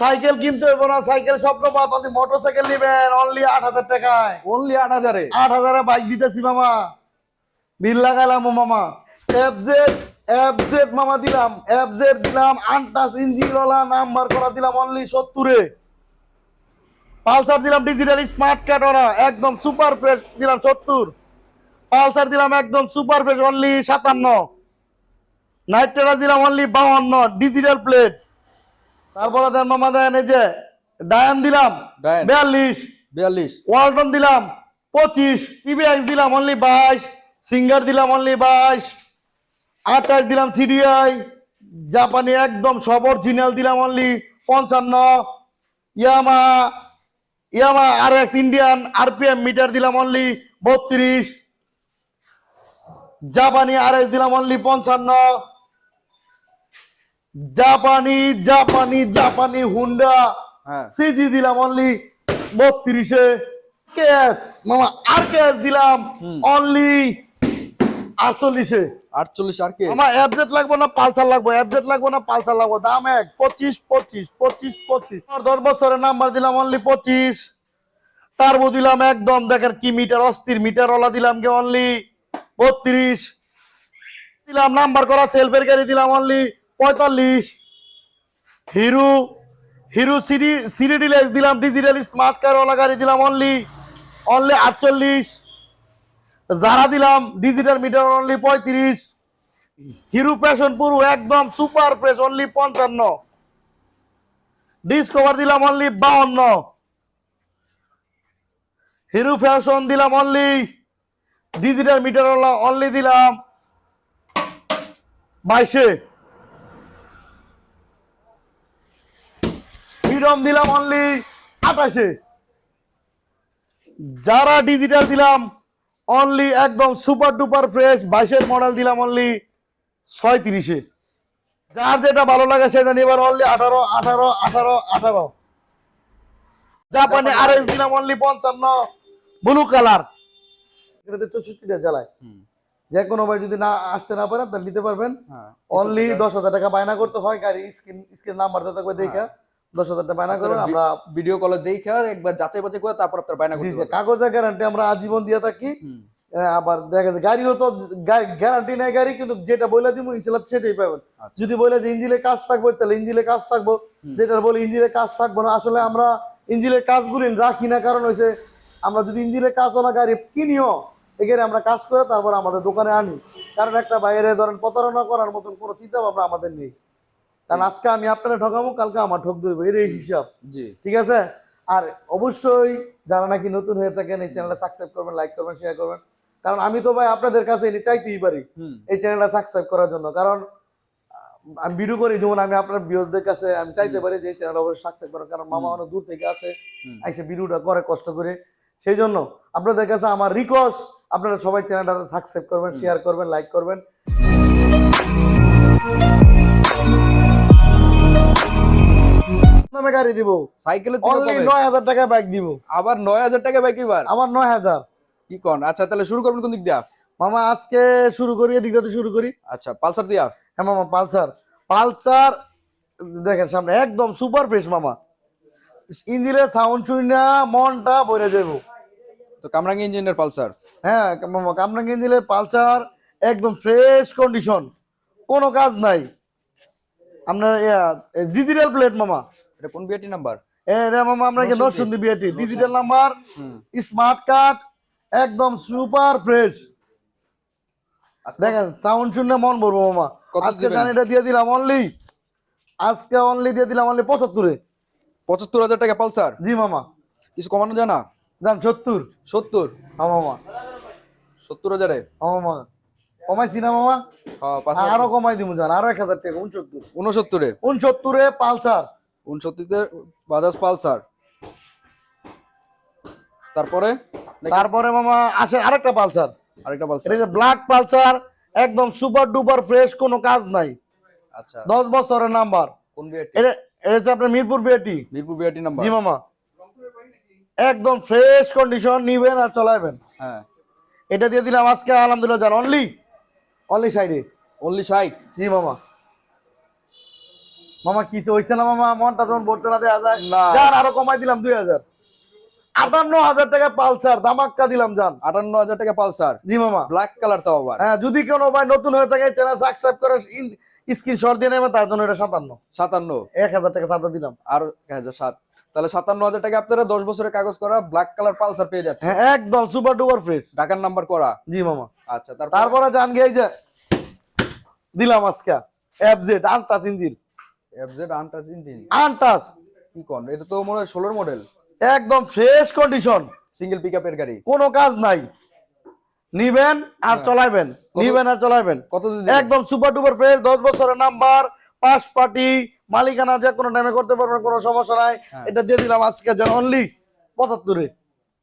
Cycle কিনতে হইব না সাইকেল স্বপ্ন পাত আপনি মোটর সাইকেল নিবেন অনলি আট হাজার টাকায়। অনলি আট হাজারে? আট হাজারে বাইক দিতেছি মামা। বিল লাগাইলাম ও মামা। এফ জেড এফ জেড মামা দিলাম এফ জেড দিলাম আনটাস ইঞ্জিনওয়ালা নাম্বার করা দিলাম অনলি সত্তরে। পালসার দিলাম ডিজিটাল স্মার্ট কার্ড ওরা একদম সুপার ফ্রেশ দিলাম সত্তর। পালসার দিলাম একদম সুপার ফ্রেশ অনলি সাতান্ন। নাইট দিলাম অনলি বাউন্ন ডিজিটাল প্লেট তারপরে দেন মামা দেন এই যে ডায়ান দিলাম বিয়াল্লিশ। বিয়াল্লিশ। ওয়ালটন দিলাম পঁচিশ। টিভিএক্স দিলাম অনলি বাইশ। সিঙ্গার দিলাম অনলি বাইশ। আঠাশ দিলাম সিডিআই। জাপানি একদম সব অরিজিনাল দিলাম অনলি পঞ্চান্ন। Yamaha Yamaha R X Indian RPM meter দিলাম অনলি বত্রিশ। জাপানি আর এক্স দিলাম অনলি পঞ্চান্ন। জাপানি জাপানি জাপানি হুন্ডা। হ্যাঁ। সিজি দিলাম অনলি বত্রিশে। ক্যাশ মামা আর ক্যাশ দিলাম অনলি আটচল্লিশে। আটচল্লিশ আর কে আমার অ্যাবজেট লাগবে না পালসার লাগবে? অ্যাবজেট লাগবে না পালসার লাগবে? দাম এক পঁচিশ পঁচিশ পঁচিশ পঁচিশ। দশ বছরের নাম্বার দিলাম অনলি পঁচিশ। টার্বো দিলাম একদম দেখেন কি মিটার অস্থির মিটার ওলা দিলাম কি অনলি বত্রিশ। দিলাম নাম্বার করা সেলফের গাড়ি দিলাম অনলি পঁয়তাল্লিশ। Hero Hero CD CD deluxe দিলাম, ডিজিটাল স্মার্ট কার, ওলা গাড়ি দিলাম অনলি অনলি আটচল্লিশ। যারা দিলাম ডিজিটাল মিটার অনলি পঁয়ত্রিশ। হিরো প্যাশন পুরো একদম সুপার ফ্রেশ অনলি পঞ্চান্ন। ডিসকভার দিলাম অনলি বাউন্ন। হিরো ফ্যাশন দিলাম অনলি ডিজিটাল মিটার অনলি দিলাম। বাইশে। ফ্রিডম দিলাম অনলি আঠাশে। যারা ডিজিটাল দিলাম অনলি একদম সুপার ডুপার ফ্রেশ বাইশের মডেল দিলাম অনলি ছয়ত্রিশে। যার যেটা ভালো লাগে সেটা নিবার অনলি আঠারো আঠারো আঠারো আঠারো। জাপানি আর এস দিলাম অনলি পঞ্চান্ন। ব্লু কালার এটাতে চৌষট্টিটা জেলায় যে কোনো ভাই যদি না আসতে না পারেন তাহলে নিতে পারবেন। হ্যাঁ অনলি দশ হাজার টাকা বায়না করতে হয় গাড়ি স্ক্রিন স্ক্রিন নাম্বার থাকবে দেখে। দশ হাজার টাকা বায়না করবেন আমরা ভিডিও কলে দেখে একবার যাচাই বাছাই করে তারপর আপনার বায়না করতে কাগজের গ্যারান্টি আমরা আজীবন দিয়ে থাকি। আবার দেখা যায় গাড়িও তো গ্যারান্টি নেই গাড়ি কিন্তু যেটা বলে দিব ইনশাল্লাহ সেটাই পাবেন। আচ্ছা। যদি বলে যে কাজ থাকবে তাহলে কাজ থাকব। যেটা বলে ইঞ্জিনের কাজ থাকব না আসলে আমরা ইঞ্জিনের কাজগুলি রাখি না কারণ হয়েছে আমরা যদি ইঞ্জিনের কাজ ওলা গাড়ি কিনিও এখানে আমরা কাজ করে তারপর আমাদের দোকানে আনি। কারণ একটা বাইরে ধরেন প্রতারণা করার মতন কোনো চিন্তা ভাবনা আমাদের নেই। কারণ আজকে আমি আপনারা ঠকাবো কালকে আমার ঠক দেবো এটাই হিসাব। জি। ঠিক আছে? আর অবশ্যই যারা নাকি নতুন হয়ে থাকেন এই চ্যানেলটা সাবস্ক্রাইব করবেন লাইক করবেন শেয়ার করবেন। কারণ আমি তো ভাই আপনাদের কাছে এনে চাইতেই পারি এই চ্যানেলটা সাবস্ক্রাইব করার জন্য। কারণ আমি ভিডিও করি যেমন আমি আপনার ভিউজদের কাছে আমি চাইতে পারি যে এই চ্যানেল অবশ্যই সাবস্ক্রাইব করার কারণ মামা অনেক দূর থেকে আছে। এসে ভিডিওটা করে কষ্ট করে। সেই জন্য আপনাদের কাছে আমার রিকোয়েস্ট আপনারা সবাই চ্যানেলটা সাবস্ক্রাইব করবেন শেয়ার করবেন লাইক করবেন। নামে গাড়ি দিব। সাইকেলের অনলি নয় হাজার টাকা বাইক দিব। আবার নয় হাজার টাকা বাইক এবার? আমার নয় হাজার। কি কন? আচ্ছা তাহলে শুরু করবেন কোন দিক দিয়া? মামা আজকে শুরু করি এদিক দিয়ে শুরু করি। আচ্ছা পালসার দিয়া? হ্যাঁ মামা পালসার। পালসার দেখেন সামনে একদম সুপার ফ্রেশ মামা। ইঞ্জিনের সাউন্ড শুনে মনটা ভরে যাব। তো কামরাঙ্গি ইঞ্জিনের পালসার? হ্যাঁ মামা কামরাঙ্গ ইঞ্জিনের পালসার একদম ফ্রেশ কন্ডিশন কোনো কাজ নাই। আপনার ডিজিটাল প্লেট মামা। এটা কোন বিআরটি নাম্বার এটা মামা আমরা Narsingdi. BRT digital number smart card একদম সুপার ফ্রেশ দেখেন সাউন্ড শুনে মন ভরবো মামা। আজকে দিবেন? জানিটা দিয়ে দিলাম অনলি আজকে অনলি দিয়ে দিলাম অনলি পঁচাত্তরে। পঁচাত্তর হাজার টাকা পালসার? জি মামা। কিছু কমানো যায় না? যান সত্তর। সত্তর? হ্যাঁ মামা। সত্তর হাজারে? হ্যাঁ মামা। কমাইছি না মামা? আর কমাই দিব যান আরও এক হাজার টাকা উনসত্তর। উনসত্তরে? উনসত্তরে পালসার। উনসত্তরতে বাজাজ পালসার। তারপরে? তারপরে মামা আসেন আরেকটা পালসার। আরেকটা পালসার। এটা ব্ল্যাক পালসার একদম সুপার ডুপার ফ্রেশ কোনো কাজ নাই। আচ্ছা। দশ বছরের নাম্বার। কোন বিআরটি এটা এটা হচ্ছে আপনার Mirpur BAT Mirpur BRT number. জি মামা। একদম ফ্রেশ কন্ডিশন নিবেন আর চলাইবেন। হ্যাঁ। এটা দিয়ে দিলাম আজকে আলহামদুলিল্লাহ জান অনলি অনলি সাইডে অনলি ষাট জি মামা। মামা কিসে হইছে না মামা? মনটা যখন পড়ছে না দেয়া যায়। যান আরও কমাই দিলাম দুই হাজার। আটান্ন হাজার টাকা পালসার দামাক্কা দিলাম যান। আটান্ন হাজার টাকা পালসার। জি মামা। ব্ল্যাক কালার তাও আবার। হ্যাঁ যদি কোনো ভাই নতুন হয়ে থাকে চ্যানেল সাবস্ক্রাইব করে স্ক্রিনশট দিয়ে নেবে তার জন্য এটা সাতান্ন। সাতান্ন। এক হাজার টাকা চাঁদা দিলাম। আর এক হাজার সাত। তাহলে সাতান্ন হাজার টাকা আপনারা দশ বছরের কাগজ করা ব্ল্যাক কালার পালসার পেয়ে যাচ্ছে হ্যাঁ একদম সুপার ডুপার ফ্রেশ ঢাকার নাম্বার করা। জি মামা। আচ্ছা তারপর? তারপরে জান গিয়ে যে দিলাম আজকে। FZ untouched engine FZ untouched engine untouched কি কোন? এটা তো মনে হয় ষোলোর মডেল একদম ফ্রেশ কন্ডিশন সিঙ্গেল পিক আপের গাড়ি। কোনো কাজ নাই। নিবেন আর চলাইবেন। নিবেন আর চলাইবেন। কতদিন একদম সুপার ডুপার ফ্রেশ দশ বছরের নাম্বার পাঁচ পার্টি মালিকানা যে কোনো টাইমে করতে পারবেন কোনো সমস্যা নাই। হ্যাঁ। এটা দিয়ে দিলাম আজকে যেন অনলি পঁচাত্তরে।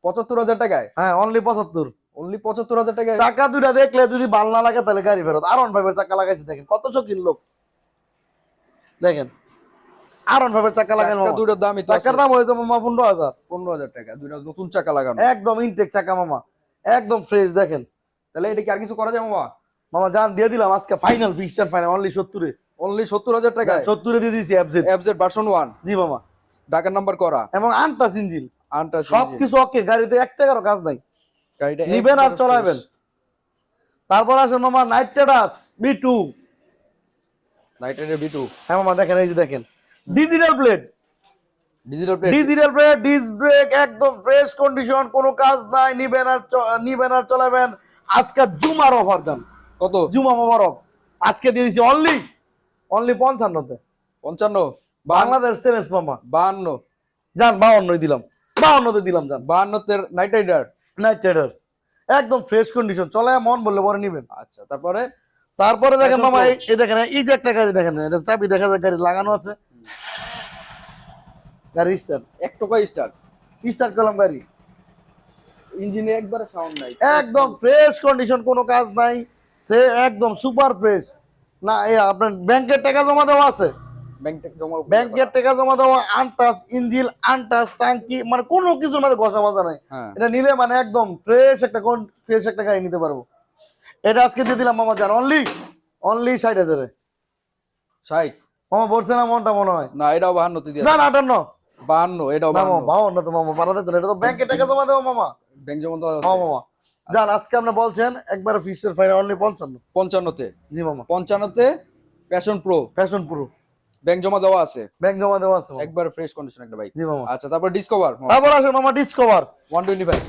পঁচাত্তর হাজার টাকায়? হ্যাঁ অনলি পঁচাত্তর। অনলি পঁচাত্তর হাজার টাকায়? চাকা দুইটা দেখলে যদি ভালো না লাগে তাহলে গাড়ি ফেরত। আর ওয়ান ফাইভের চাকা লাগাইছে দেখেন। কত শৌখিন লোক। দেখেন। ফাইভের চাকা লাগান দুটোর চাকার দাম হয়েছে মামা পনেরো হাজার। পনেরো হাজার টাকা নতুন চাকা লাগানো। একদম ইনটেক চাকা মামা। একদম ফ্রেশ দেখেন। তাহলে এটা কি আর কিছু করা যায় মামা? মামা জান দিয়ে দিলাম আজকে ফাইনাল ফিক্সচার ফাইনাল অনলি সত্তরে। অনলি সত্তর হাজার টাকায়? সত্তরে দিয়ে দিয়েছি এফজেড এফজেড ভার্সন ওয়ান জি মামা ঢাকার নাম্বার করা। এবং আনটাস ইঞ্জিন আনটাচ সবকিছু ওকে গাড়িতে এক টাকারও কাজ নাই। গাড়িটা নিবেন আর চলাবেন। তারপর আসেন মামা night টেডাস B two night rider B two হ্যাঁ মামা দেখেন এই যে দেখেন। Digital plate digital plate digital plate disc brake একদম ফ্রেশ কন্ডিশন কোনো কাজ নাই নিবেন আর নিবেন আর চলাবেন। আজকে জুমার অফার যান কত? জুমা মোবারক আজকে দিয়ে দিছি অনলি অনলি পঞ্চান্নতে। পঞ্চান্ন। বাংলাদেশ সেনেস মামা বাহান্ন। যান বাউন্নই দিলাম। বাউন্নতে দিলাম যান বাহান্নতে নাইট রাইডার নাইট ট্রেডার্স একদম ফ্রেশ কন্ডিশন চলে মন বললে পরে নিবেন। আচ্ছা তারপরে? তারপরে দেখেন মামা এই এই দেখেন এই যে একটা গাড়ি দেখেন এটা চাবি দেখা যায় গাড়ি লাগানো আছে। গাড়ি স্টার্ট এক টাকা স্টার্ট স্টার্ট করলাম গাড়ি। ইঞ্জিনে একবারে সাউন্ড নাই। একদম ফ্রেশ কন্ডিশন কোনো কাজ নাই। সে একদম সুপার ফ্রেশ না এই আপনার ব্যাংকের টাকা জমা দেওয়া আছে। ব্যাংকের টাকা জমা দেওয়া আনটাস ইঞ্জিল আনটাস টাঙ্কি মানে কোনো কিছুর মধ্যে ঘষা মাজা নাই। হ্যাঁ। এটা নিলে মানে একদম ফ্রেশ একটা কোন ফ্রেশ একটা গাড়ি নিতে পারব। এটা আজকে দিয়ে দিলাম মামা জান অনলি অনলি ষাট হাজারে। ষাট? মামা বলছে না মনটা মনে হয়? না এটাও বাহান্নতে দিয়ে না না আটান্ন। বাহান্ন এটাও না মামা বাহান্ন তো মামা বাড়াতে তো এটা তো ব্যাংকে টাকা জমা দেবো মামা। ব্যাংক জমা দেওয়া হ্যাঁ মামা। জান আজকে আপনি বলছেন একবার ফিক্সড ফাইনাল অনলি পঞ্চান্ন। পঞ্চান্নতে। জি মামা। পঞ্চান্নতে প্যাশন প্রো ফ্যাশন পুরো ব্যাংক জমা দেওয়া আছে। ব্যাংক জমা দেওয়া আছে একবার ফ্রেশ কন্ডিশন একটা বাইক জি মামা। আচ্ছা তারপর ডিসকভার তারপর আসে মামা ডিসকভার ওয়ান টোয়েন্টি ফাইভ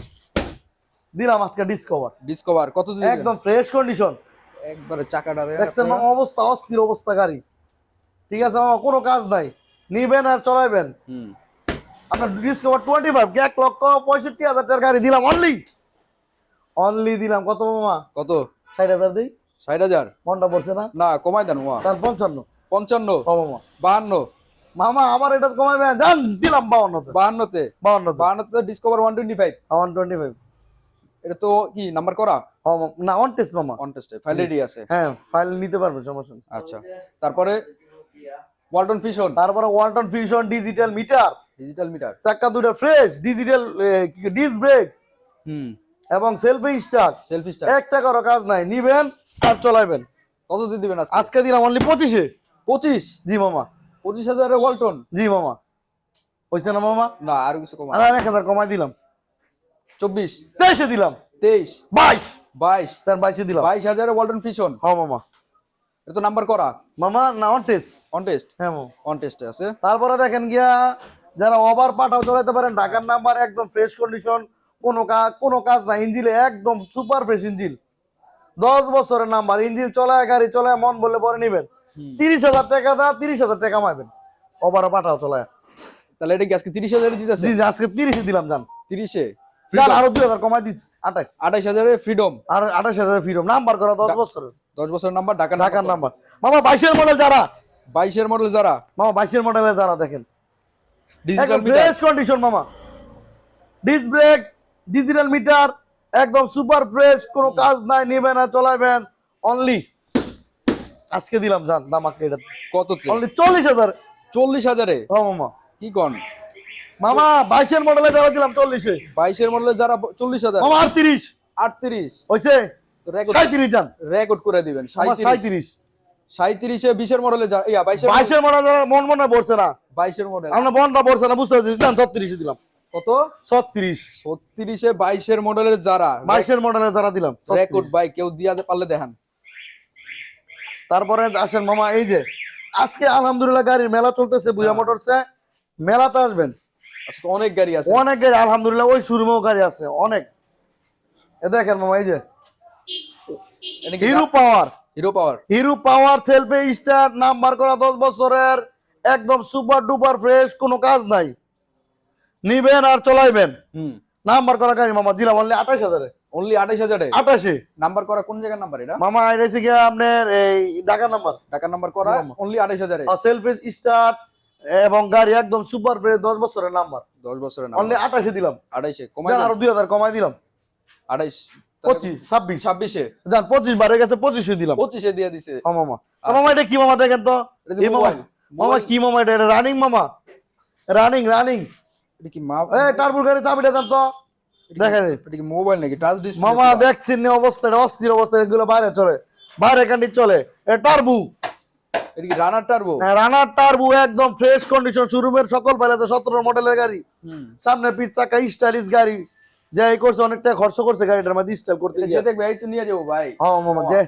দিলাম আজকে ডিসকভার ডিসকভার কত দিন একদম ফ্রেশ কন্ডিশন একবারে চাকাটা দেখছেন মামা অবস্থা অস্থির অবস্থা গাড়ি। ঠিক আছে মামা কোনো কাজ নাই। নিবেন আর চলাইবেন। হুম। আপনার ডিসকভার টোয়েন্টি ফাইভ এক লক্ষ পঁয়ষট্টি হাজার টাকার গাড়ি দিলাম অনলি অনলি দিলাম কত মামা? কত? ষাট হাজার দিই। ষাট হাজার? মনটা পড়ছে না? না কমাই দেন ওয়া তার পঞ্চান্ন। পঞ্চান্ন? ও মামা। বাহান্ন? মামা আমার এটা কমাইবেন জান দিলাম বাউন্নতে বাহান্নতে? বাউন্নতে বাহান্নতে Discover one twenty five one twenty five এটা তো কি নাম্বার করা? না অন টেস্ট মামা। অন টেস্টে ফাইল রেডি আছে। হ্যাঁ ফাইল নিতে পারবেন সমস্যা আচ্ছা তারপরে ওয়ালটন ফিশন তারপরে Walton fusion digital meter digital meter চাক্কা দুটো ফ্রেশ ডিজিটাল ডিস ব্রেক হুম। এবং সেলফি স্টার্ট সেলফি স্টার এক টাকারও কাজ নাই। নিবেন আর চলাইবেন। কত দিয়ে দিবেন আজকে? আজকে দিলাম অনলি পঁচিশে। পঁচিশ? জি মামা। পঁচিশ হাজারে ওয়ালটন জি মামা। হয়েছে না মামা? না আর কিছু কমা আর এক হাজার কমাই দিলাম। চব্বিশ? তেইশে দিলাম। তেইশ? বাইশ। বাইশ? তার বাইশে দিলাম। বাইশ হাজারে ওয়ালটন ফিশন হ্যাঁ মামা। এটা তো নাম্বার করা। মামা না অন টেস্ট অন টেস্ট হ্যাঁ মামা। অন টেস্টে আছে। তারপরে দেখেন গিয়া যারা ওভার পাঠাও চলাইতে পারেন ঢাকার নাম্বার একদম ফ্রেশ কন্ডিশন কোনো কাজ কোনো কাজ না ইঞ্জিলে একদম সুপার ফ্রেশ ইঞ্জিল। দশ বছরের নাম্বার ইঞ্জিল চলায় গাড়ি চলায় মন বললে পরে নিবেন। তিরিশ হাজার টাকা দা তিরিশ হাজার টাকা কামাইবেন ওভার পাঠাও চলায় তাহলে এটা কি আজকে তিরিশ হাজারে দিতেছে? আজকে তিরিশে দিলাম জান। তিরিশে? আরও দুই হাজার কমাই দিস আঠাশ। আঠাইশ হাজারের ফ্রিডম আর আঠাশ হাজারের ফ্রিডম নাম্বার করা দশ বছরের। দশ বছরের নাম্বার ঢাকা ঢাকার নাম্বার মামা বাইশের মডেল যারা? বাইশের মডেল যারা? মামা বাইশের মডেলে যারা দেখেন। ডিজিটাল ফ্রেশ কন্ডিশন মামা। ডিস ব্রেক ডিজিটাল মিটার একদম সুপার ফ্রেশ কোনো কাজ নাই নিবেন আর চলাইবেন অনলি আজকে দিলাম জান দাম আজকে এটা। কততে অনলি চল্লিশ হাজার। চল্লিশ হাজারে? ও মামা। কি কন? মামা বাইশের মডেলে যারা দিলাম চল্লিশে। বাইশের মডেলে যারা চল্লিশ হাজার? মামা আর তিরিশ আটত্রিশ হয়েছে সাঁত্রিশ যান রেকর্ড করে দিবেন সাঁত্রিশ বিশের মডেলে ইয়া বাইশের হয় যারা মন মনে পড়ছে না। বাইশের মডেল আমরা মনটা পড়ছে না বুঝতে পারছি দিলাম ছত্রিশে দিলাম। কত? ছত্রিশ। ছত্রিশে বাইশের মডেলের যারা বাইশের মডেলে যারা দিলাম রেকর্ড বাই কেউ দিয়া পারলে দেখান। তারপরে আসেন মামা এই যে আজকে আলহামদুলিল্লাহ গাড়ির মেলা চলতেছে বুয়া হ্যাঁ। মোটরসে মেলাতে আসবেন? আচ্ছা, অনেক গাড়ি আছে। অনেক গাড়ি আলহামদুলিল্লাহ ওই শোরুমেও গাড়ি আছে অনেক। এ দেখেন মামা এই যে Hero power Hero power Hero power সেলফে star number করা দশ বছরের একদম সুপার ডুপার ফ্রেশ কোনো কাজ নাই। নিবেন আর চলাইবেন। হুম। নাম্বার করা গাড়ি মামা দিলাম অনলি আঠাশ হাজারে। অনলি আঠাইশ হাজারে? আঠাশে। নাম্বার করা কোন জায়গার নাম্বার এটা? মামা এসে গিয়ে আপনার এই ঢাকা নাম্বার। টাকার নাম্বার করা অনলি আঠাইশ হাজারে। সেলফি স্টার্ট এবং গাড়ি একদম সুপার ফ্রেশ দশ বছরের নাম্বার। দশ বছরের অনলি আঠাশে দিলাম। আড়াইশে কমাই আরও দুই হাজার কমাই দিলাম। আড়াইশ পঁচিশ ছাব্বিশ। ছাব্বিশে। যান পঁচিশ বারে গেছে পঁচিশে দিলাম। পঁচিশে দিয়ে দিছে। ও মামা। মামা এটা কি মামা দেখেন তো? এটা মামা। মামা। কি মামা এটা? রানিং মামা। রানিং রানিং এটা কি মাপ এই টার্বুর গাড়ি চাবিটা দেন তো। দেখা দে এটা কি মোবাইল নাকি? টাচ ডিসপ্লে মামা দেখছেন না অবস্থা এটা অস্থির অবস্থা এগুলো বাইরে চলে। বাইরে কান্ডি চলে। এ টার্বু। এটা কি রানার টার্বো? রানার টার্বু একদম ফ্রেশ কন্ডিশন শোরুমের সকল ফাইল আছে সতেরো মডেলের গাড়ি। সামনে পিচ চাকা স্টাইলিশ গাড়ি। যে এই করছে অনেকটা খরচ করছে গাড়িটার মধ্যে স্টাইল করতে গিয়ে। যে দেখবে এই তো নিয়ে যাব ভাই। হ্যাঁ মামা যে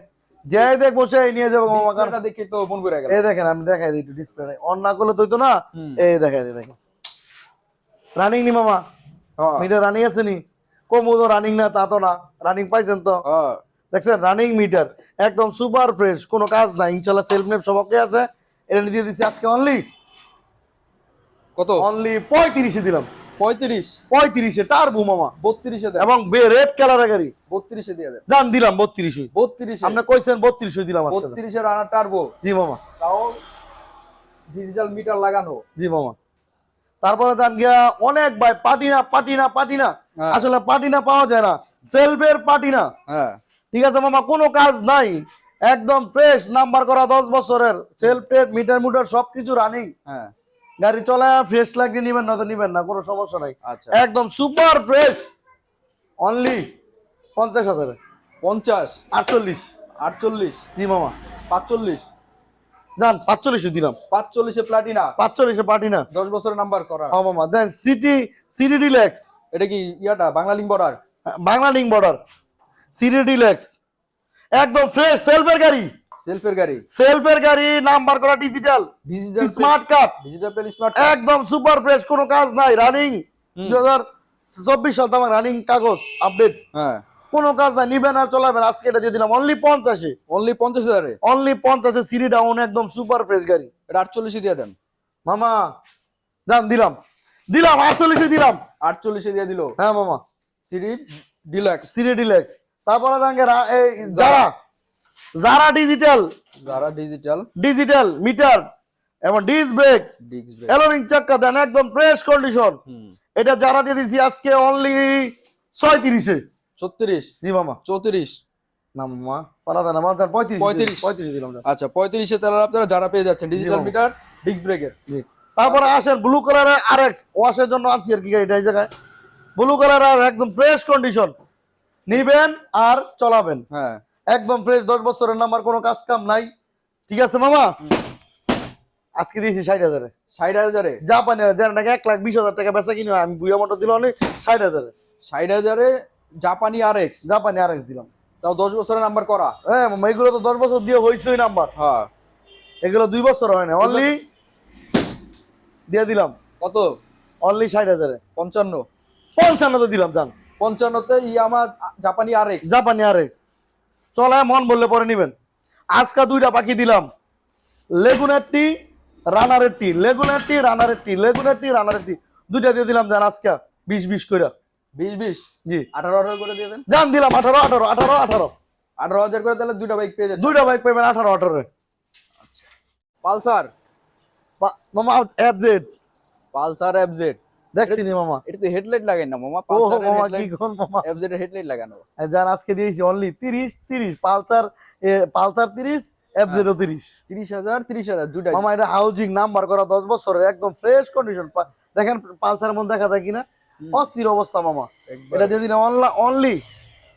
যে দেখব সেই নিয়ে যাব মামা ডিসপ্লেটা দেখে তো মন করে গেল। এই দেখেন আমি দেখাই দিই একটু ডিসপ্লে অন না করলে তো না। এই দেখাই দিই দেখেন। রানিং নি মামা। মিটার রানিং আছে নি? কমু তো রানিং না তা তো না। রানিং পাইছেন তো? দেখছেন? রানিং মিটার একদম সুপার ফ্রেশ কোনো কাজ নাই। ইনশাল্লাহ সেলফ নেপ সব ওকে আছে। এটা দিয়ে দিচ্ছি আজকে অনলি কত? অনলি পঁয়ত্রিশে দিলাম। পঁয়ত্রিশ? পঁয়ত্রিশে টার্বু মামা। বত্রিশে দেন। এবং রেড কালারের গাড়ি। বত্রিশে দিয়ে দেন। দাম দিলাম বত্রিশে। বত্রিশে। আপনি কইছেন বত্রিশে দিলাম বত্রিশে রানার টার্বো জি মামা। তাও ডিজিটাল মিটার লাগানো। জি মামা। তারপরে যান গিয়া অনেক ভাই পাটিনা পাটিনা পাটিনা। হ্যাঁ। আসলে পাটিনা পাওয়া যায় না সেলফের পাটিনা। হ্যাঁ। ঠিক আছে মামা কোনো কাজ নাই। একদম ফ্রেশ নাম্বার করা দশ বছরের সেলফ টেট মিটার মুটার সবকিছু রানিং হ্যাঁ। গাড়ি চলা ফ্রেশ লাগলে নিবেন না তো নিবেন না কোনো সমস্যা নাই। আচ্ছা। একদম সুপার ফ্রেশ অনলি পঞ্চাশ হাজারে। পঞ্চাশ। আটচল্লিশ। আটচল্লিশ। জি মামা। পাঁচচল্লিশ। যান পাঁচচল্লিশে দিলাম। পাঁচচল্লিশে প্লাটিনা পাঁচচল্লিশে পাটি না দশ বছরের নাম্বার করা হ্যাঁ মামা দেন সিটি সিটি ডিলেক্স এটা কি ইয়াটা? Bangla link border Bangla link border city deluxe একদম ফ্রেশ সেলফের গাড়ি। সেলফের গাড়ি। সেলফের গাড়ি নাম্বার করা digital digital smart card digital পেল স্মার্ট একদম সুপার ফ্রেশ কোনো কাজ নাই রানিং দু হাজার চব্বিশ সাল আমার রানিং কাগজ আপডেট হ্যাঁ। কোনো কাজ নাই নিবেন আর চলাবেন। আজকে এটা দিয়ে দিলাম অনলি পঞ্চাশে। অনলি পঞ্চাশ হাজারে? অনলি পঞ্চাশে সিরি ডাউন একদম সুপার ফ্রেশ গাড়ি। এটা আটচল্লিশে দিয়ে দেন। মামা দাম দিলাম। দিলাম আটচল্লিশে দিলাম। আটচল্লিশে দিয়ে দিল। হ্যাঁ মামা। সিডি ডিলাক্স সিরি ডিলেক্স তারপরে এই যারা যারা ডিজিটাল যারা ডিজিটাল ডিজিটাল মিটার এবং ডিস ব্রেক এলোরিং চাক্কা দেন একদম ফ্রেশ কন্ডিশন এটা যারা দিয়ে দিচ্ছি আজকে অনলি ছয়ত্রিশে। ছত্রিশ। জি মামা। চৌত্রিশ। না মামা আমার পঁয়ত্রিশ। পঁয়ত্রিশ। পঁয়ত্রিশ দিলাম আচ্ছা পঁয়ত্রিশে আপনারা যারা পেয়ে যাচ্ছেন ডিজিটাল। মিটার ডিস্ক ব্রেকের জি। তারপরে আসেন ব্লু কালারের আর এক্স ওয়াশের জন্য আনছি আর কি গাড়িটা এই জায়গায়। ব্লু কালার আর একদম ফ্রেশ কন্ডিশন নিবেন আর চলাবেন। হ্যাঁ। একদম ফ্রেশ দশ বছরের নাম্বার কোনো কাজ কাম নাই। ঠিক আছে মামা? আজকে দিয়েছি ষাট হাজারে। ষাট হাজারে? জাপানি যারা নাকি এক লাখ বিশ হাজার টাকা বেচা কিনে আমি বুয়া মোটর দিল অনেক ষাট হাজারে। ষাট হাজারে জাপানি আর এক্স জাপানি আর এক্স দিলাম। তাও দশ বছরের নাম্বার করা। হ্যাঁ মামা এগুলো তো দশ বছর দিয়ে হয়েছেই নাম্বার হ্যাঁ। এগুলো দুই বছর হয় না। অনলি দিয়ে দিলাম। কত? অনলি ষাট হাজারে। পঞ্চান্ন। পঞ্চান্নতে দিলাম জান। পঞ্চান্নতে ইয়ামা জাপানি আর এক্স জাপানি আর এক্স চলে মন বললে পরে নিবেন। আজকা দুইটা পাখি দিলাম। লেগুনের টি রানারের টি। লেগুনের টি রানারের টি। লেগুনের টি রানারের টি। দুইটা দিয়ে দিলাম জান আজকা। বিশ বিশ করে বিশ বিশ? জি। আঠারো হাজার করে দিয়ে দেন। জান দিলাম আঠারো আঠারো আঠারো আঠারো। আঠারো হাজার করে তাহলে দুইটা বাইক পেয়ে যাচ্ছে দুইটা বাইক পাবেন আঠারো আঠারো। পালসার? মামা এফ পালসার এফজেড দেখছি নি মামা। এটা তো হেডলাইট লাগাই না মামা। ও পালসারের মামা কি হেডলাইট মামা? এফজেড এর হেডলাইট লাগানো। যান আজকে দিয়েছি অনলি তিরিশ তিরিশ। পালসার পালসার দুইটা মামা এটা হাউজিং নাম্বার করা বছরের একদম ফ্রেশ কন্ডিশন দেখেন পালসারের মধ্যে দেখা যায় কিনা? অস্থির অবস্থা মামা। এটা দিয়ে দিলাম অনলি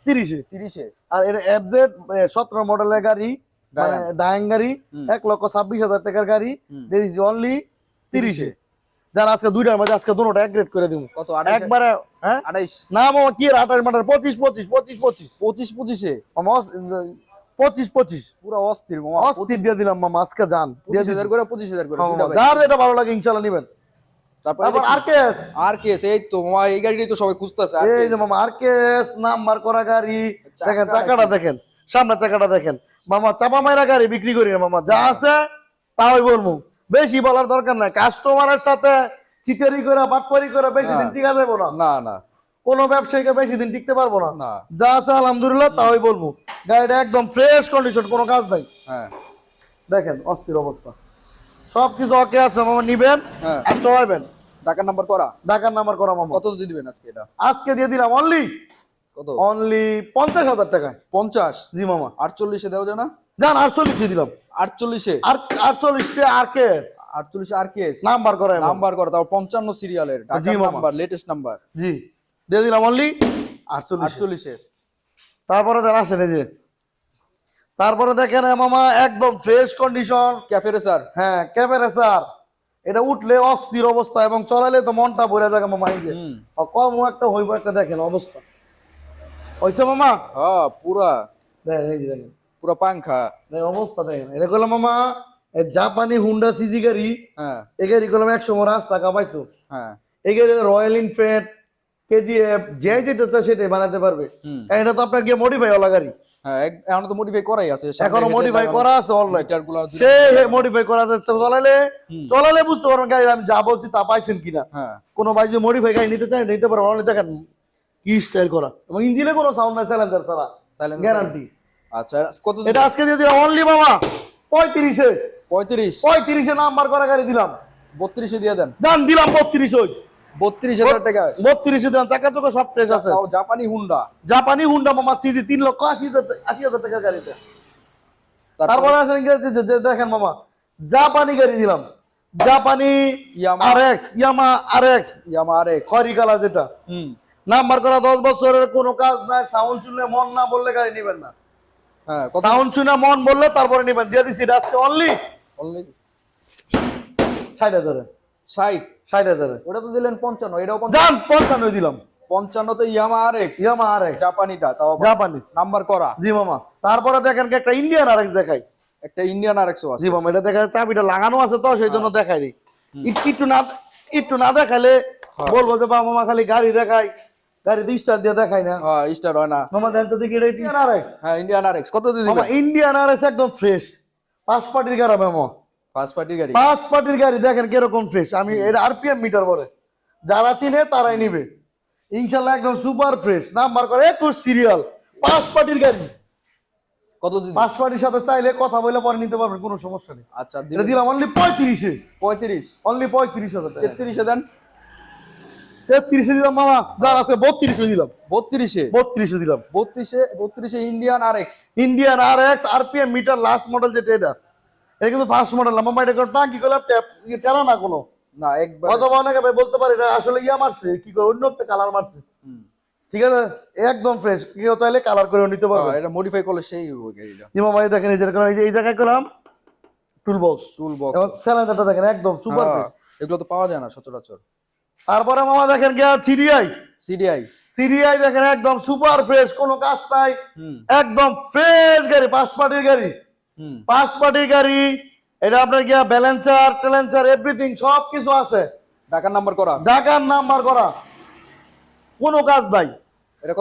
তিরিশে। তিরিশে। আর এটা এফজেড সতেরো মডেলের গাড়ি মানে ডায়াং গাড়ি এক লক্ষ ছাব্বিশ হাজার টাকার গাড়ি হুম। দিয়েছি অনলি তিরিশে। যার আজকে দুইটার আজকে দুটোটা এক করে দিব কত একবারে হ্যাঁ? আঠাইশ। না মামা কি এর আঠাশ মাটার পঁচিশ পঁচিশ পঁচিশ পঁচিশ। পঁচিশ পঁচিশে? মামা পঁচিশ পঁচিশ। পুরো অস্থির মামা। অস্থির দিয়ে দিলাম মামা আজকে যান। পঁচিশ হাজার করে পঁচিশ হাজার করে। যার যেটা ভালো লাগে ইনশাল্লাহ নিবেন। তারপর এই তো মামা এই গাড়িটাই তো সবাই খুঁজতেছে এই যে মামা আর নাম্বার করা গাড়ি। দেখেন চাকাটা দেখেন সামনে চাকাটা দেখেন। মামা চাপা মাইরা গাড়ি বিক্রি করি না মামা যা আছে তাই বলব। বেশি বলার দরকার নাই কাস্টমারের সাথে চিটারি করে বাটপারি করে বেশি দিন। টিকা যাব না। না না। কোনো ব্যবসায়ীকে বেশি দিন টিকতে পারব না। যা আছে আলহামদুলিল্লাহ তাই বলব। গাড়িটা একদম ফ্রেশ কন্ডিশন কোনো কাজ নাই। হ্যাঁ। দেখেন অস্থির অবস্থা। সবকিছু ওকে আছে মামা নিবেন হ্যাঁ। আর টাকার নাম্বার করা? ঢাকার নাম্বার করা মামা। কত দিয়ে দিবেন আজকে এটা? আজকে দিয়ে দিলাম অনলি কত? অনলি পঞ্চাশ হাজার টাকায়। পঞ্চাশ? জি মামা। আটচল্লিশে দেওয়া যায় না? যান আটচল্লিশ দিয়ে দিলাম। আটচল্লিশে? আর আটচল্লিশটা আর কেস আটচল্লিশে আর কেস নাম্বার করে নাম্বার করা তাও পঞ্চান্ন সিরিয়ালের জি, ঢাকার নাম্বার লেটেস্ট নাম্বার জি দিয়ে দিলাম অনলি আটচল্লিশ। আটচল্লিশে। তারপরে দেন আসেন এই যে। তারপরে দেখেন মামা একদম ফ্রেশ কন্ডিশন ক্যাফে রেসার হ্যাঁ ক্যামেরা স্যার এটা উঠলে অস্থির অবস্থা এবং চলালে তো মনটা ভরে যাবে মামা এই যে। কম একটা হইব একটা দেখেন অবস্থা। হয়েছে মামা? হ্যাঁ পুরা। দেখেন এই যে দেখেন। পুরা পাংখা। অবস্থা দেখেন। এটা করলাম মামা জাপানি হুন্ডা সিজি গাড়ি হ্যাঁ। এই গাড়ি করলাম একশো রাস্তা কামাইতো হ্যাঁ। এই গাড়ি রয়্যাল এনফিল্ড কেজিএফ যে যেটা চায় সেটাই বানাতে পারবে। এটা তো আপনার গিয়ে মডিফাই ওলা গাড়ি। এখন তো মডিফাই করাই আছে এখনও মডিফাই করা আছে গুলো সে মডিফাই করা যাচ্ছে চলালে চলালে বুঝতে পারবেন গাড়ি আমি যা বলছি তা পাইছেন কিনা। হ্যাঁ। কোনো ভাই যদি মডিফাই গাড়ি নিতে নিতে পারবেন অনলাইন দেখেন কি স্টাইল করা। এবং ইঞ্জিনে কোনো সাউন্ড নাই স্যালেন্সার ছাড়া। সাইলেন্স গ্যারান্টি আচ্ছা কত এটা আজকে দিয়ে দিলাম অনলি মামা পঁয়ত্রিশে। পঁয়ত্রিশ। পঁয়ত্রিশে নাম্বার করা গাড়ি দিলাম। বত্রিশে দিয়ে দেন। দাম দিলাম বত্রিশ ওই। বত্রিশ হাজার টাকা। বত্রিশে চাকা চোখা সব ফ্রেশ আছে। জাপানি হুন্ডা। জাপানি হুন্ডা মামা সিজি তিন লক্ষ আশি হাজার আশি হাজার টাকা গাড়িতে। তারপরে? আসেন দেখেন মামা জাপানি গাড়ি দিলাম জাপানি Yamaha. R X Yamaha R X. Yamaha R X. খয়রি colour যেটা। হুম। নাম্বার করা দশ বছরের কোনো কাজ নাই সাউন্ড শুনলে মন না বললে গাড়ি নিবেন না। হ্যাঁ সাউন্ড শুনে মন বললে তারপরে নিবেন। দিয়ে দিচ্ছি আজকে অনলি অনলি ষাট হাজারে। ষাট? ষাট হাজারে ওটা তো দিলেন পঞ্চান্ন এটাও পঞ্চান্ন। যান পঞ্চান্ন দিলাম। পঞ্চান্নতে ইয়ামা R X Yamaha R x জাপানিটা তাও জাপানি। নাম্বার করা। জি মামা। তারপরে দেখেন কি একটা ইন্ডিয়ান আর এক্স দেখাই। একটা ইন্ডিয়ান আর এক্সও আছে। জি মামা এটা দেখা যাচ্ছে চাবিটা লাগানো আছে তো সেই জন্য দেখাই দিই। একটু না একটু না দেখালে বলব যে বা মামা খালি গাড়ি দেখাই। গাড়ি দুই স্টার দিয়ে দেখাই না। হ্যাঁ স্টার হয় না। মামা দেন তো দেখি এটা ইন্ডিয়ান আর এক্স হ্যাঁ ইন্ডিয়ান আর এক্স কত দিয়ে মামা ইন্ডিয়ান আর এক্স একদম ফ্রেশ। পাঁচ পার্টির গাড়ি মামা। ফার্স্ট পার্টির গাড়ি? পাঁচ পার্টির গাড়ি দেখেন কীরকম ফ্রেশ আমি এর আরপিএম মিটার বলে। যারা চিনে তারাই নিবে। ইনশাল্লাহ একদম সুপার ফ্রেশ নাম্বার করে একুশ সিরিয়াল পাঁচ পার্টির গাড়ি। কত দিয়ে পাঁচ পার্টির সাথে চাইলে কথা বলে পরে নিতে পারবেন কোনো সমস্যা নেই। আচ্ছা এটা দিলাম অনলি পঁয়ত্রিশে। পঁয়ত্রিশ। অনলি পঁয়ত্রিশ হাজার টাকা। তেত্রিশে দেন। তেত্রিশে দিলাম মামা যার আছে বত্রিশে দিলাম। বত্রিশে? বত্রিশে দিলাম। বত্রিশে বত্রিশে Indian R X Indian R X RPM meter last model যেটা এটা। এটা কিন্তু ফার্স্ট মডেল না। মামা এটা কোনো টাঙ্কি করলাম ট্যাপ টেরা না কোনো? না একবার। অথবা অনেকে ভাই বলতে পারে এটা আসলে ইয়া মারছে কি করে অন্য একটা কালার মারছে। ঠিক আছে? একদম ফ্রেশ কেউ চাইলে কালার করে নিতে পারবে। হ্যাঁ, এটা মডিফাই করলে সেই ইমাম ভাই দেখেন এই যে এই যে এই জায়গায় করলাম টুল বক্স টুল বক্স এবং স্যালাইনটা দেখেন একদম সুপার এগুলো তো পাওয়া যায় না সচরাচর। তারপরে মামা দেখেন গিয়া সিডিআই সিডিআই সিডিআই দেখেন একদম সুপার ফ্রেশ কোনো কাজ নাই। একদম ফ্রেশ গাড়ি পাঁচ পার্টির গাড়ি। পাঁচ পার্টির গাড়ি এটা আপনার গিয়া ব্যালেন্সার টেলেন্সার এভরিথিং সব কিছু আছে। ঢাকার নাম্বার করা। ঢাকার নাম্বার করা। কোনো কাজ নাই?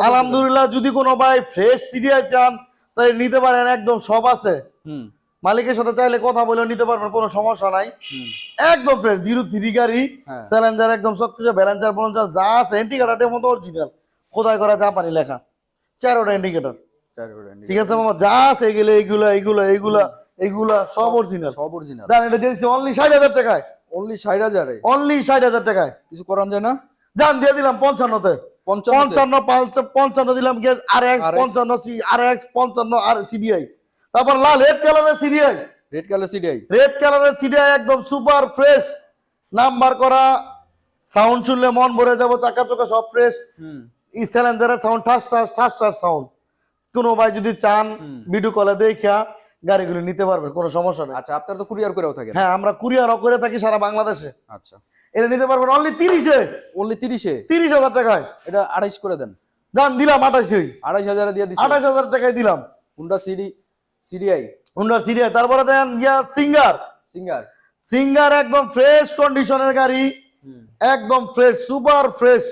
আলহামদুলিল্লাহ যদি কোনো ভাই ফ্রেশ সিডিআই চান তাহলে নিতে পারেন একদম সব আছে। হুম। মালিকের সাথে চাইলে কথা বলে নিতে পারবেন কোনো সমস্যা নাই। একদম ফ্রেশ জিরো থ্রি গাড়ি। স্যালেঞ্জার একদম সব কিছু ব্যালেন্সার ব্যালেন্সার যা আছে ইন্ডিকেটারের মতো অরিজিনাল খোদাই করা জাপানি লেখা। চারোটা ইন্ডিকেটর। ঠিক আছে মামা যা আছে এগুলো এইগুলা এইগুলা এইগুলা এইগুলা সব অরিজিনাল সব অরিজিনাল জান এটা দিয়েছি অনলি ষাট হাজার টাকায়। অনলি ষাট হাজারে। অনলি ষাট হাজার টাকায়। কিছু করান যায় না? দিয়ে দিলাম পঞ্চান্নতে। পঞ্চান্ন দিলাম গ্যাস আর এক্স পঞ্চান্ন সি আর এক্স পঞ্চান্ন আর সিবিআই। তারপর লাল রেড কালারের CDI. Red colour CDI red কালারের সিডিআই একদম সুপার ফ্রেশ নাম্বার করা সাউন্ড শুনলে মন ভরে যাব চাকা চোকা সব ফ্রেশ হুম। ই স্যালেন্ডারের সাউন্ড ঠাস ঠাস ঠাস ঠাস সাউন্ড কোনো ভাই যদি চান ভিডিও কলে দেখা গাড়িগুলো নিতে পারবেন কোনো সমস্যা নেই। আচ্ছা আপনার তো কুরিয়ার করেও থাকেন। হ্যাঁ আমরা কুরিয়ারও করে থাকি সারা বাংলাদেশে। আচ্ছা। এটা নিতে পারবেন অনলি তিরিশে। অনলি তিরিশে? তিরিশ হাজার টাকায়। এটা আড়াইশ করে দেন। যান দিলাম আঠাশে আড়াইশ হাজার দিয়ে দিচ্ছি আঠাশ হাজার টাকায় দিলাম। হুন্ডা সিডি সিডিআই হুন্ডার সিরিয়া তারপরে দেন ইয়া সিঙ্গার সিঙ্গার সিঙ্গার একদম ফ্রেশ কন্ডিশনের গাড়ি। একদম ফ্রেশ সুপার ফ্রেশ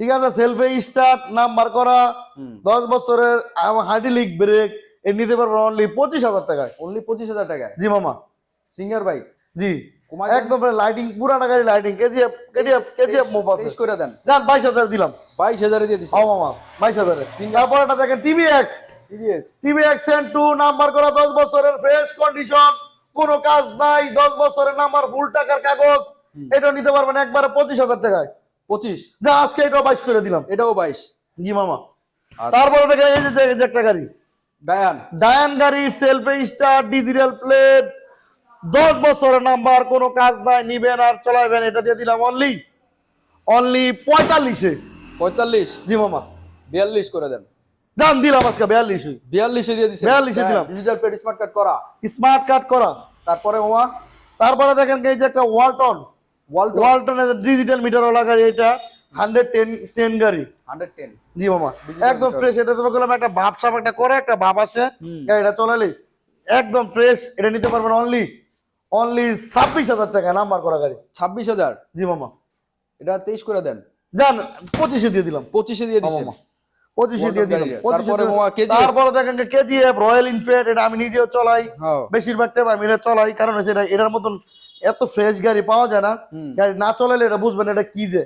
ঠিক আছে সেলফে স্টার্ট নাম্বার করা দশ বছরের হাইড্রোলিক ব্রেক এ নিতে পারবেন অনলি পঁচিশ হাজার টাকায়। অনলি পঁচিশ হাজার টাকায়? জি মামা। সিঙ্গার বাইক জি। একদম লাইটিং পুরানা গাড়ি lighting KGF KGF KGF move আছে। করে দেন। যান বাইশ হাজার দিলাম। বাইশ হাজারে দিয়ে দিচ্ছি ও মামা বাইশ হাজারে। দেখেন এন টু নাম্বার করা দশ বছরের ফ্রেশ কন্ডিশন কোনো কাজ নাই দশ বছরের নাম্বার ফুল টাকার কাগজ। এটা নিতে পারবেন একবারে পঁচিশ হাজার টাকায়। পঁচিশ। যা আজকে এটা বাইশ করে দিলাম। এটাও বাইশ। জি মামা। তারপরে দেখেন এই যে একটা গাড়ি। ডায়ান। ডায়ান গাড়ি সেলফে স্টার ডিজিটাল প্লেট দশ বছরের নাম্বার কোনো কাজ নাই নিবেন আর চলাইবেন এটা দিয়ে দিলাম অনলি অনলি পঁয়তাল্লিশে। পঁয়তাল্লিশ। জি মামা। বিয়াল্লিশ করে দেন। দাম দিলাম আজকে বিয়াল্লিশ। বিয়াল্লিশে দিয়ে দিচ্ছি 42 এ দিলাম। ডিজিটাল পেড স্মার্ট কার্ড করা। স্মার্ট কার্ড করা। তারপরে ওয়া তারপরে দেখেন এই যে একটা ওয়ালটন ওয়ালটনের ডিজিটাল গাড়ি এটা হান্ড্রেড টেন টেন গাড়ি। হান্ড্রেড টেন জি মামা একদম ফ্রেশ এটা তোমাকে বললাম একটা ভাব সাপ একটা করে একটা ভাব আছে। হুম। গাড়িটা চলালে একদম ফ্রেশ এটা নিতে পারবেন অনলি অনলি ছাব্বিশ হাজার টাকা নাম্বার করা গাড়ি। ছাব্বিশ হাজার? জি মামা। এটা তেইশ করে দেন। যান পঁচিশে দিয়ে দিলাম। পঁচিশে দিয়ে দিচ্ছেন মামা পঁচিশে দিয়ে দিলাম। 25 তারপরে দেখেন যে কেজিএফ রয়্যাল এটা আমি নিজেও চলাই। হ্যাঁ। বেশিরভাগ টাইম আমি এটা চলাই কারণ এটার মতন এত ফ্রেশ গাড়ি পাওয়া যায় না। গাড়ি না চলালে এটা বুঝবেন এটা কি যে?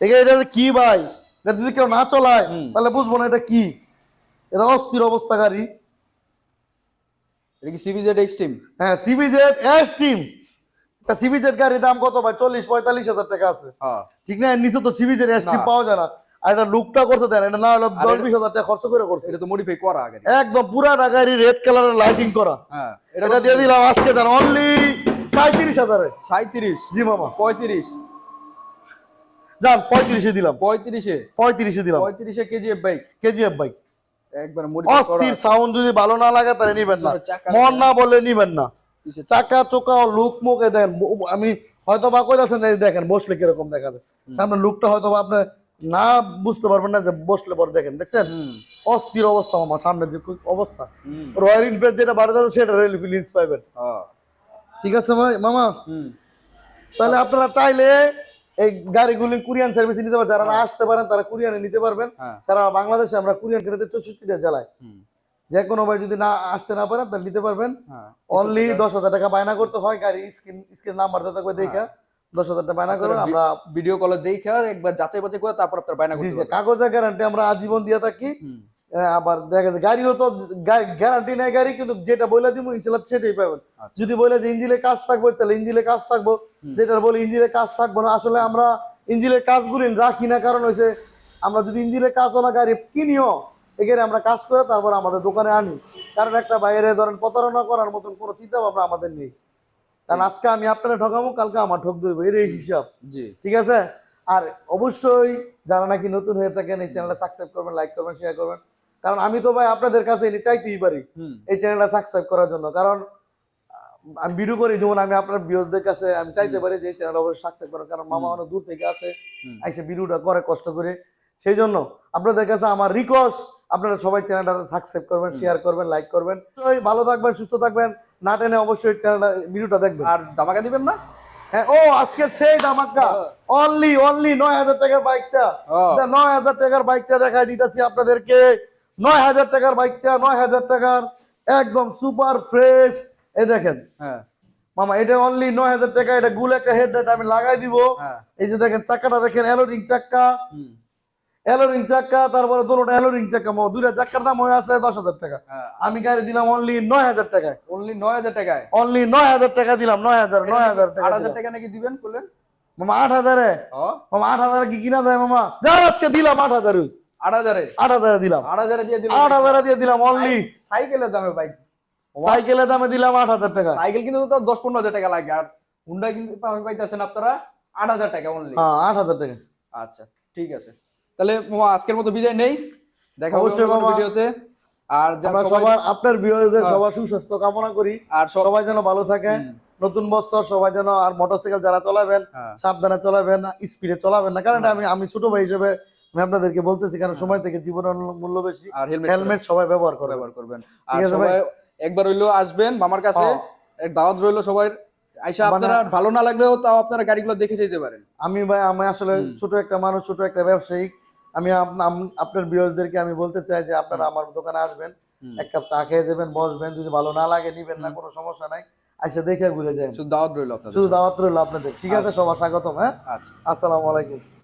এটা কি ভাই? এটা যদি কেউ না চলায়। তাহলে বুঝব না এটা কি। এটা অস্থির অবস্থা গাড়ি। এটা কি সিবিজেড এক্সট্রিম হ্যাঁ সিবিজেড সিবিজেড গাড়ির দাম কত ভাই? চল্লিশ পঁয়তাল্লিশ হাজার টাকা আছে। হ্যাঁ। ঠিক না নিচে তো সিবিজেড পাওয়া যায় না। আর এটা লুকটা করতে দেন এটা না হলে হাজার টাকা খরচ করে করছে। এটা তো মডিফাই করা আগে। একদম পুরা গাড়ি রেড কালারের লাইটিং করা। হ্যাঁ। এটা দিয়ে দিলাম আজকে দেন অনলি সাঁত্রিশ হাজারে। সাঁত্রিশ জি মামা। পঁয়ত্রিশ। যান পঁয়ত্রিশে দিলাম। পঁয়ত্রিশে। পঁয়ত্রিশে দিলাম। পঁয়ত্রিশে কেজিএফ বাইক। কেজিএফ বাইক। একবার অস্থির সাউন্ড যদি ভালো না লাগে তাহলে নিবেন না। মন না বলে নিবেন না। চাকা। চোকা লুক মুখ দেখেন আমি হয়তো বা কই যাচ্ছেন দেখেন বসলে কীরকম দেখা যায় সামনে লুকটা হয়তো বা আপনি না বুঝতে পারবেন না যে বসলে পরে দেখেন দেখছেন? অস্থির অবস্থা মামা সামনে যে অবস্থা। রয়্যাল এনফিল্ড যেটা বাড়ি যাচ্ছে সেটা রয়্যাল এনফিল্ড পাইবেন। হ্যাঁ। ঠিক আছে ভাই? মামা তাহলে আপনারা চাইলে এই গাড়িগুলি কুরিয়ান সার্ভিস নিতে পারেন যারা আসতে পারেন তারা কুরিয়ানে নিতে পারবেন। হ্যাঁ। সারা বাংলাদেশে আমরা কুরিয়ান কেটে চৌষট্টিটা জেলায় যে কোনো ভাই যদি না আসতে না পারেন তাহলে নিতে পারবেন। হ্যাঁ। অনলি দশ হাজার টাকা বায়না করতে হয় গাড়ি স্ক্রিন স্ক্রিন নাম্বার দিতে থাকবে দেখা দশ হাজার টাকা বায়না করবেন। আমরা ভিডিও কলে দেখে একবার যাচাই বাছাই করে তারপর আপনার বায়না জি করতে কাগজের গ্যারান্টি আমরা আজীবন দিয়ে থাকি। আবার দেখা যায় গাড়িও তো গ্যারান্টি নেই গাড়ি কিন্তু যেটা বলে দিব ইনশাল্লাহ সেটাই পাবেন। আচ্ছা। যদি বলে যে ইঞ্জিনে কাজ থাকবে তাহলে ইঞ্জিনে কাজ থাকব। যেটা বলে ইঞ্জিনে কাজ থাকব না। আসলে আমরা ইঞ্জিনের কাজগুলি রাখি না কারণ হয়েছে আমরা যদি ইঞ্জিনের কাজ না গাড়ি কিনিও এখানে আমরা কাজ করে তারপর আমাদের দোকানে আনি। কারণ একটা বাইরে ধরেন প্রতারণা করার মতন কোনো চিন্তা ভাবনা আমাদের নেই। কারণ আজকে আমি আপনারা ঠকাবো কালকে আমার ঠক দেবো এর এই হিসাব। জি। ঠিক আছে? আর অবশ্যই যারা নাকি নতুন হয়ে থাকেন এই চ্যানেলটা সাবস্ক্রাইব করবেন লাইক করবেন শেয়ার করবেন। কারণ আমি তো ভাই আপনাদের কাছে এনে চাইতেই পারি এই চ্যানেলটা সাবস্ক্রাইব করার জন্য। কারণ আমি ভিডিও করি যেমন আমি আপনার ভিউজদের কাছে আমি চাইতে পারি যে এই চ্যানেলটা অবশ্যই সাবস্ক্রাইব করেন কারণ মামা অনেক দূর থেকে আছে। এসে ভিডিওটা করে কষ্ট করে। সেই জন্য আপনাদের কাছে আমার রিকোয়েস্ট আপনারা সবাই চ্যানেলটা সাবস্ক্রাইব করবেন শেয়ার করবেন লাইক করবেন। ভালো থাকবেন সুস্থ থাকবেন। না টেনে অবশ্যই চ্যানেলটা ভিডিওটা দেখবেন। আর ধামাকা দিবেন না? হ্যাঁ ও আজকের সেই ধামাকা। অনলি অনলি নয় হাজার টাকার বাইকটা। নয় হাজার টাকার বাইকটা দেখাই দিতেছি আপনাদেরকে। নয় হাজার টাকার বাইকটা নয় হাজার টাকার একদম সুপার ফ্রেশ। এই দেখেন। হ্যাঁ। মামা এটা অনলি নয় হাজার টাকা এটা গুল একটা হেডলাইট আমি লাগাই দিব। হ্যাঁ। এই যে দেখেন চাকাটা দেখেন অ্যালোরিং চাক্কা অ্যালোরিং চাক্কা তারপরে দুটোটা অ্যালোরিং চাক্কা মামা দুইটা চাক্কার দাম হয়ে আছে দশ হাজার টাকা। হ্যাঁ। আমি গাড়ি দিলাম অনলি নয় হাজার টাকায়। অনলি নয় হাজার টাকায়? অনলি নয় হাজার টাকা দিলাম নয় হাজার নয় হাজার টাকা আট হাজার টাকা নাকি দিবেন বললেন মামা আট হাজারে। মামা আট হাজারে কি কিনা যায় মামা? যা আজকে দিলাম আট হাজারে। আট হাজারে? আট হাজারে দিলাম। আট হাজারে দিয়ে দিলেন আট হাজারে দিয়ে দিলাম অনলি সাইকেলের দামে বাইক সাইকেলের দামে দিলাম আট হাজার টাকা। সাইকেল কিন্তু তো দশ পনেরো হাজার টাকা লাগে। আর হুন্ডা কিন্তু পাইতেছেন আপনারা আট হাজার টাকা অনলি হ্যাঁ আট হাজার টাকা। আচ্ছা ঠিক আছে। তাহলে আজকের মতো বিদায় নেই। দেখা অবশ্যই। ভিডিওতে। আর যা আমরা সবাই সবার আপনার বিয়েদের হ্যাঁ। সবার সুস্বাস্থ্য কামনা করি। আর সবাই যেন ভালো থাকে। নতুন বছর সবাই যেন আর মোটরসাইকেল যারা চালাবেন হ্যাঁ। সাবধানে চালাবেন স্পিডে চলাবেন না। কারণ আমি আমি ছোট ভাই হিসেবে আমি আপনাদেরকে বলতেছি কারণ সময় থেকে জীবনের মূল্য বেশি আর হেলমেট সবাই ব্যবহার ব্যবহার করবেন। আর সবাই একবার হইল আসবেন মামার কাছে হ্যাঁ। দাওয়াত রইল সবাই। আইসা মানে- আপনারা ভালো না লাগলেও তাও আপনারা গাড়িগুলো দেখে যেতে পারেন। আমি ভাই আমি আসলে। ছোট একটা মানুষ ছোট একটা ব্যবসায়িক। আমি আপ- আম- আপনার বিয়সদেরকে আমি বলতে চাই যে আপনারা আমার দোকানে আসবেন। এক কাপ চা খেয়ে যাবেন বসবেন যদি ভালো না লাগে নিবেন না কোনো সমস্যা নাই। আইসা দেখে ঘুরে যাবেন শুধু দাওয়াত রইল আপনাদের শুধু দাওয়াত রইল আপনাদের। ঠিক আছে আচ্ছা। সবার স্বাগতম হ্যাঁ? আচ্ছা। আসসালামু আলাইকুম।